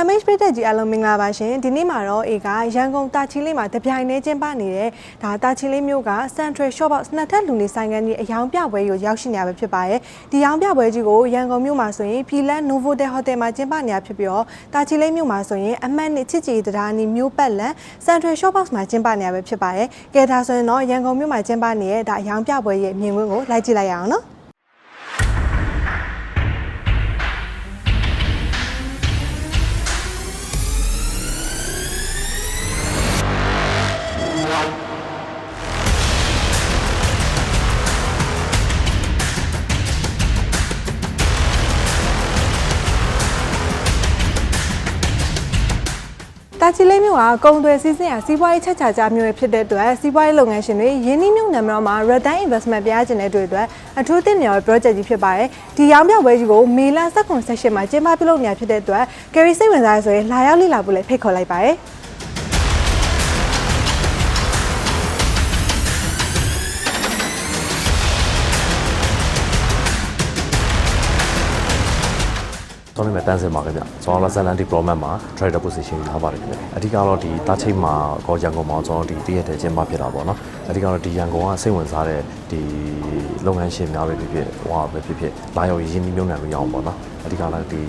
IMH ပြည်သက်ကြီးအားလုံးမင်္ဂလာပါရှင်ဒီနေ့မှာတော့အေကရန်ကုန်တာချီလေးမှာတပြိုင်တည်းကျင်းပနေတဲ့ဒါတာချီလေးမျိုးက Central Shopbox နှစ်ထပ်လူနေဆိုင်ကန်ကြီးအယောင်ပြပွဲကိုရောက်ရှိနေရပဲဖြစ်ပါတယ်ဒီရောင်ပြပွဲကြီးကိုရန်ကုန်မြို့မှာဆိုရင်ဖီလန် Novotel Hotel မှာကျင်းပနေရဖြစ်ပြီးတော့တာချီလေးမြို့မှာဆိုရင်အမှတ်နှစ်ချစ်ကြည်တရားနီမျိုးပတ်လန် Central Shopbox မှာကျင်းပနေရပဲဖြစ်ပါတယ်ကဲဒါဆိုရင်တော့ရန်ကုန်မြို့မှာကျင်းပနေတဲ့ဒါအယောင်ပြပွဲရဲ့မြင်ကွင်းကိုလိုက်ကြည့်လိုက်ရအောင်နော် တာချီလေးမြို့ကကုံသွယ်စီးစင်းရာစီးပွားရေးချက်ချာကြမျိုးဖြစ်တဲ့အတွက်စီးပွားရေးလုပ်ငန်းရှင်တွေယင်းနှိမ့်မြုပ်နှံမှာမှာ Return Investment ပြားကျင်တဲ့အတွက်အတွက်အထူးသင့်နေရတဲ့ project ကြီးဖြစ်ပါတယ်ဒီရောင်းပြပွဲကြီးကိုမေလ19 session မှာကျင်းပပြုလုပ်နေရဖြစ်တဲ့အတွက် Gary စိတ်ဝင်စားရဆိုရင်လာရောက်လေ့လာဖို့လည်းဖိတ်ခေါ်လိုက်ပါတယ် ကျွန်တော်နာမည်တန်းစင်ပါခင်ဗျကျွန်တော်လာဇလန် deployment မှာ trader position ယူထားပါတယ်ခင်ဗျအဓိကတော့ဒီတားချိတ်မှာကောရန်ကုန်မှာကျွန်တော်ဒီတည့်ရက်တဲ့ကျင်းပဖြစ်တာပေါ့နော်အဓိကတော့ဒီရန်ကုန်ကစိတ်ဝင်စားတဲ့ဒီလုပ်ငန်းရှင်များပဲဖြစ်ဖြစ်ဟိုဟာပဲဖြစ်ဖြစ်လာရောက်ရင်းနှီးမြှုပ်နှံလို့ရအောင်ပေါ့နော်အဓိကလည်းဒီ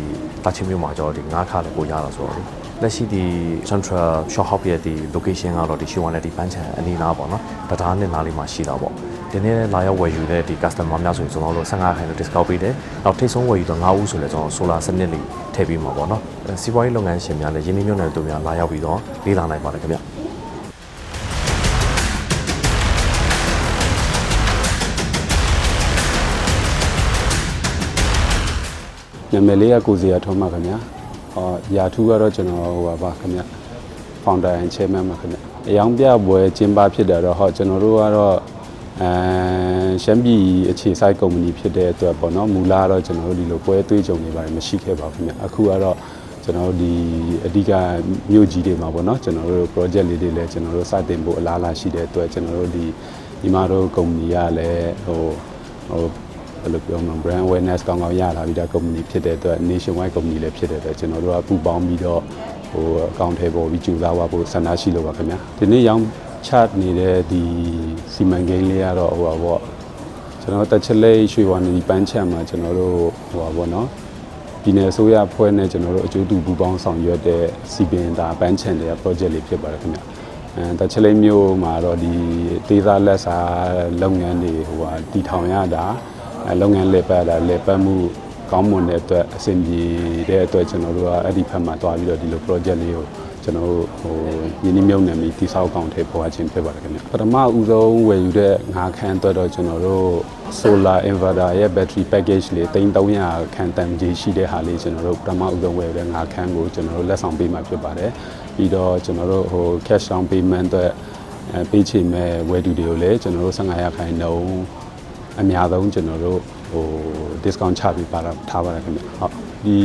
တားချိတ်မြို့မှာကျွန်တော်ဒီငါးခါလည်းကိုရတာဆိုတော့လေလက်ရှိဒီ Central Shop Hop ရဲ့ဒီ location ကတော့ဒီရှိုးဝါနဲ့ဒီပန်းချံအနီးနားပေါ့နော်တရားနှစ်နားလေးမှာရှိတာပေါ့ ဒီနေ့လာရောက်ဝယ်ယူတဲ့ဒီ customer များဆိုရင်ကျွန်တော်တို့15ခိုင်လို့ discount ပေးတယ်။နောက်ထိတ်ဆုံးဝယ်ယူတော့9ဦးဆိုလဲကျွန်တော် solar စနစ်လေးထည့်ပြီးမှာပေါ့နော်။အဲစီးပွားရေးလုပ်ငန်းရှင်များလည်းရင်းနှီးမြှုပ်နှံသူများလာရောက်ပြီးတော့လေ့လာနိုင်ပါတယ်ခင်ဗျ။နာမည်လေးကကိုစီယာထုံးပါခင်ဗျာဟောယာထူးကတော့ကျွန်တော်ဟိုပါပါခင်ဗျာ founder and chairman ပါခင်ဗျာအယောင်ပြပွဲကျင်းပဖြစ်တယ်တော့ဟောကျွန်တော်တို့ကတော့ အဲရှမ်းပြည်အခြေစိုက်ကုမ္ပဏီဖြစ်တဲ့အတွက်ပေါ့နော်မူလကတော့ကျွန်တော်တို့ဒီလိုပွဲသွေးကြုံနေပါတယ်မရှိခဲ့ပါဘူးခင်ဗျာအခုကတော့ကျွန်တော်တို့ဒီအဓိကမြို့ကြီးတွေမှာပေါ့နော်ကျွန်တော်တို့ project လေးတွေလည်းကျွန်တော်တို့စတင်ဖို့အလားအလာရှိတဲ့အတွက်ကျွန်တော်တို့ဒီဒီမှာတို့ကုမ္ပဏီကလည်းဟိုဟိုဘယ်လိုပြောမလဲ brand awareness ကောင်းကောင်းရလာပြီးသား company ဖြစ်တဲ့အတွက် nationwide company လည်းဖြစ်တဲ့အတွက်ကျွန်တော်တို့ကပူပေါင်းပြီးတော့ဟိုအကောင့်ထဲပေါ်ပြီးကြိုးစားသွားဖို့ဆန္ဒရှိလို့ပါခင်ဗျာဒီနေ့ရောင်း ချနေတဲ့ဒီစီမံကိန်းလေးကတော့ဟိုပါပေါ့ကျွန်တော်တက်ချက်လေးရွှေဝါနေပန်းချမ်းမှာကျွန်တော်တို့ဟိုပါပေါ့နော်ပြည်နယ်အစိုးရဖွဲ့နဲ့ကျွန်တော်တို့အကျိုးတူပူပေါင်းဆောင်ရွက်တဲ့စီပင်တာပန်းချမ်းတဲ့ project လေးဖြစ်ပါတယ်ခင်ဗျာအဲတချလေးမျိုးမှာတော့ဒီဒေသလက်စာလုပ်ငန်းတွေဟိုဟာတည်ထောင်ရတာအဲလုပ်ငန်းလေပတ်တာလေပတ်မှုကောင်းမွန်တဲ့အတွက်အဆင်ပြေတဲ့အတွက်ကျွန်တော်တို့ကအဲ့ဒီဖက်မှာတွားပြီးတော့ဒီလို project လေးကို ကျွန်တော်တို့ဟိုရင်းနှီးမြှုပ်နှံပြီးတိစောက်ကောင်ထဲပေါ်အချင်းဖြစ်ပါတယ်ခင်ဗျပထမဦးဆုံးဝယ်ယူတဲ့ငါးခန်းအတွက်တော့ကျွန်တော်တို့ solar inverter ရဲ့ battery package လေး3300ခန်းတန်ကြီးရှိတဲ့ဟာလေးကျွန်တော်တို့ပထမဦးဆုံးဝယ်ယူတဲ့ငါးခန်းကိုကျွန်တော်တို့လက်ဆောင်ပေးမှာဖြစ်ပါတယ်ပြီးတော့ကျွန်တော်တို့ဟို cash down payment အတွက်အဲပေးချေမဲ့ဝယ်သူတွေကိုလည်းကျွန်တော်တို့15ရာခိုင်နှုန်းအများဆုံးကျွန်တော်တို့ဟို discount ချပြီးပါတာထားပါတယ်ခင်ဗျဟုတ် ဒီ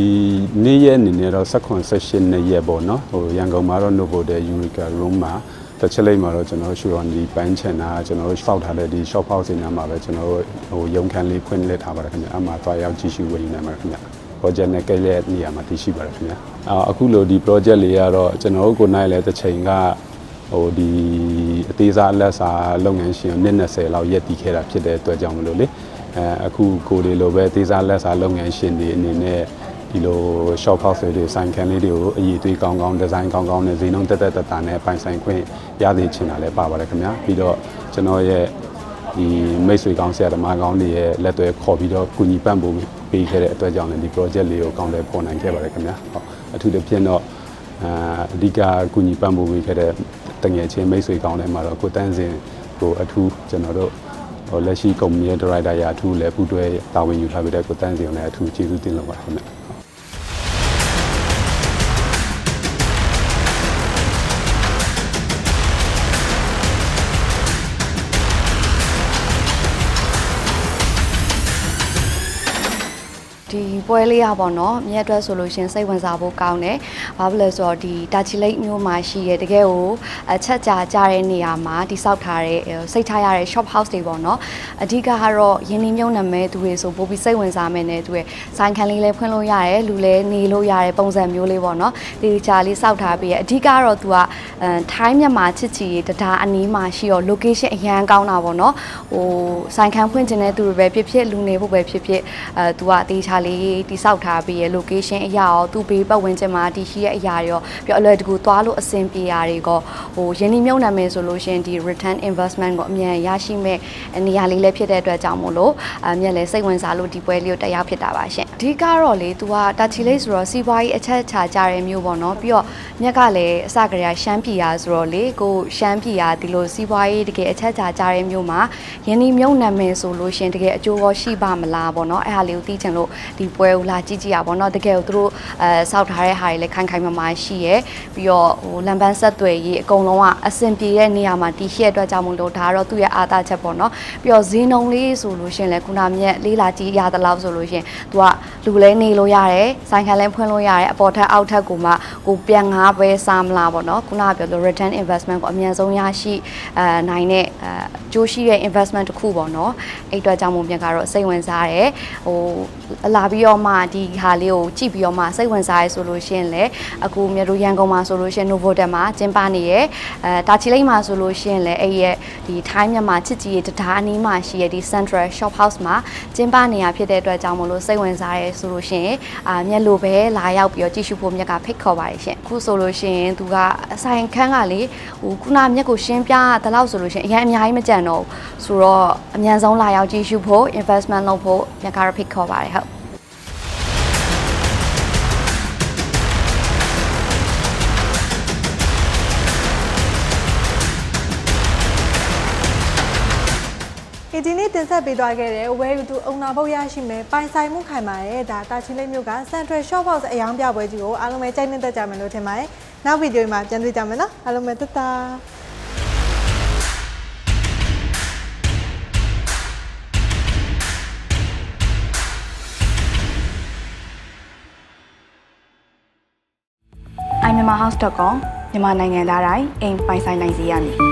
နေ့ရက်အနေနဲ့တော့16 session နဲ့ရက်ပေါ့နော်ဟိုရန်ကုန်မှာတော့ Novotel Eureka Room မှာတစ်ချက်လိုက်မှာတော့ကျွန်တော်တို့ show on ဒီပန်းချန်တာကျွန်တော်တို့စောက်ထားတဲ့ဒီ shop house နေရာမှာပဲကျွန်တော်တို့ဟိုရုံခန်းလေးဖွင့်လှစ်ထားပါတယ်ခင်ဗျအမှသွားရောက်ကြည့်ရှုဝယ်ယူနိုင်ပါတယ်ခင်ဗျ project နဲ့ကိလေနေရာမှာတည်ရှိပါတယ်ခင်ဗျအာအခုလိုဒီ project လေးကတော့ကျွန်တော်တို့ကိုနိုင်လဲတစ်ချိန်ကဟိုဒီအသေးစားအလက်စာလုပ်ငန်းရှင်နှစ်20လောက်ရက်တည်ခဲ့တာဖြစ်တဲ့အတွက်ကြောင့်မလို့လေအဲအခုကိုလေးလိုပဲအသေးစားလက်စာလုပ်ငန်းရှင်တွေအနေနဲ့ ဒီလို shop house တွေဆိုင်ခန်းလေးတွေကိုအည်သွေးကောင်းကောင်းဒီဇိုင်းကောင်းကောင်းနဲ့ဈေးနှုန်းတက်တက်တတာနဲ့ပိုင်ဆိုင်ခွင့်ရသေးချင်တာလည်းပါပါတယ်ခင်ဗျာပြီးတော့ကျွန်တော်ရဲ့ဒီမိတ်ဆွေကောင်းဆရာသမားကောင်းတွေရဲ့လက်သွဲခေါ်ပြီးတော့ကုညီပံ့ပိုးပေးခဲ့တဲ့အတွက်ကြောင့်လည်းဒီ project လေးကိုကောင်းတယ်ပေါ်နိုင်ခဲ့ပါတယ်ခင်ဗျာဟုတ်အထူးသဖြင့်တော့အာအဓိကကုညီပံ့ပိုးပေးခဲ့တဲ့တငယ်ချင်းမိတ်ဆွေကောင်းတွေမှာတော့ကိုတန်းစင်ကိုအထူးကျွန်တော်တို့ဟိုလက်ရှိကုမ္ပဏီရဲ့ဒါရိုက်တာရာအထူးလည်းပူးတွဲတာဝန်ယူထားပေးတဲ့ကိုတန်းစင်ကိုလည်းအထူးကျေးဇူးတင်လို့ပါတယ်ခင်ဗျာ ဒီ ပွဲပွဲလေးอ่ะပေါ့နော်မြက်အတွက်ဆိုလို့ရှရင်စိတ်ဝင်စားဖို့ကောင်းတယ်ဘာဖြစ်လဲဆိုတော့ဒီတာချီလိတ်မျိုးမှာရှိရတကယ်ကိုအချက်ကြာကြတဲ့နေရာမှာတိစောက်ထားတဲ့စိတ်ထားရတဲ့ shop house တွေပေါ့နော်အဓိကကတော့ယင်းနှမြုံနာမည်သူတွေဆိုပို့ပြီးစိတ်ဝင်စားမယ်နဲ့သူရဲ့ဆိုင်ခံလေးလည်းဖွင့်လို့ရတယ်လူလည်းနေလို့ရတဲ့ပုံစံမျိုးလေးပေါ့နော်ဒီချာလေးစောက်ထားပြီးရအဓိကတော့သူကအဲထိုင်းမြန်မာချစ်ချီတဒါအနီးမှာရှိတော့ location အရန်ကောင်းတာပေါ့နော်ဟိုဆိုင်ခံဖွင့်ခြင်းတဲ့သူတွေပဲဖြစ်ဖြစ်လူနေဖို့ပဲဖြစ်ဖြစ်အဲသူကအသေးချာလေးတိစောက်ထားပြီးရ location အရာရောသူ့ဘေးပတ်ဝန်းကျင်မှာတည်ရှိတဲ့အရာတွေရောပြီးတော့အလွယ်တကူသွားလို့အဆင်ပြေရာတွေကဟိုယင်းနှမြုံနာမယ်ဆိုလို့ရှရင်ဒီ return investment ကိုအမြန်ရရှိမဲ့နေရာလေးလည်းဖြစ်တဲ့အတွက်ကြောင့်မို့လို့အမြန်လည်းစိတ်ဝင်စားလို့ဒီပွဲလေးကိုတက်ရောက်ဖြစ်တာပါရှင်အဓိကတော့လေသူကတာချီလေးဆိုတော့စီးပွားရေးအချက်ချာကြတဲ့မျိုးပေါ့နော်ပြီးတော့မြက်ကလည်းအစကတည်းကရှမ်းပြည်ရာဆိုတော့လေကိုရှမ်းပြည်ရာဒီလိုစီးပွားရေးတကယ်အချက်ချာကြတဲ့မျိုးမှာယင်းနှမြုံနာမယ်ဆိုလို့ရှရင်တကယ်အကျိုးရောရှိပါမလားပေါ့နော်အဲ့ဟာလေးကိုသိချင်လို့ဒီပွဲကိုလာကြည့်ကြည့်ရပါတော့တကယ်ကိုသူတို့အဲစောက်ထားတဲ့ဟာတွေလည်းခိုင်ခိုင်မာမာရှိရယ်ပြီးတော့ဟိုလမ်းပန်းဆက်သွယ်ရေးအကုန်လုံးကအဆင်ပြေတဲ့နေရာမှာတည်ရှိတဲ့အတွက်ကြောင့်မို့လို့ဒါကတော့သူ့ရဲ့အားသာချက်ပေါ့နော်ပြီးတော့ဈေးနှုန်းလေးဆိုလို့ရှရင်လည်းခုနမြက်လေးလာကြည့်ရသလောက်ဆိုလို့ရှရင်သူကလူလဲနေလို့ရတယ်ဆိုင်ခံလဲဖွင့်လို့ရတယ်အပေါ်ထက်အောက်ထက်ကိုမှကိုပြန်ငါးပဲစားမလားပေါ့နော်ခုနကပြောလို့ return investment ကိုအမြန်ဆုံးရရှိအဲနိုင်တဲ့အဲကြိုးရှိတဲ့ investment တစ်ခုပေါ့နော်အဲ့အတွက်ကြောင့်မို့မြက်ကတော့စိတ်ဝင်စားတယ်ဟိုလာပြီးတော့မှဒီဟာလေးကိုကြည့်ပြီးတော့မှစိတ်ဝင်စားရဲဆိုလို့ရှရင်လေအခုမြတ်တို့ရန်ကုန်မှာဆိုလို့ရှရင် Novotel မှာကျင်းပနေရအဲတာချီလိတ်မှာဆိုလို့ရှရင်လေအဲ့ရဲ့ဒီထိုင်းမြန်မာချစ်ကြည်ရဲ့တံတားအနီးမှာရှိရဲ့ဒီ Central Shop House မှာကျင်းပနေရဖြစ်တဲ့အတွက်ကြောင့်မလို့စိတ်ဝင်စားရဲဆိုလို့ရှရင်အာမြတ်လိုပဲလာရောက်ပြီးတော့ကြည့်ရှုဖို့မြတ်ကဖိတ်ခေါ်ပါတယ်ရှင်အခုဆိုလို့ရှရင်သူကအဆိုင်ခန်းကလေဟိုခုနမြတ်ကိုရှင်းပြတဲ့လောက်ဆိုလို့ရှရင်အရင်အများကြီးမကြံတော့ဘူးဆိုတော့အမြန်ဆုံးလာရောက်ကြည့်ရှုဖို့ investment လုပ်ဖို့မြတ်ကတော့ဖိတ်ခေါ်ပါတယ်ဟုတ် ဒီဒီနေ့တင်ဆက်ပေးသွားခဲ့တဲ့ where you do အုံနာဘုတ်ရရှိမယ်ပိုင်ဆိုင်မှုခိုင်ပါရဲ့ဒါတာချီလိတ်မြို့က Central Shop House အယောင်ပြပွဲကြီးကိုအားလုံးပဲကြိုက်နေတတ်ကြမယ်လို့ထင်ပါတယ်နောက်ဗီဒီယိုမှာပြန်တွေ့ကြမယ်နော်အားလုံးပဲတတ်တာ iMyanmarHouse.com မြန်မာနိုင်ငံသားတိုင်းအိမ်ပိုင်ဆိုင်နိုင်စေရမည်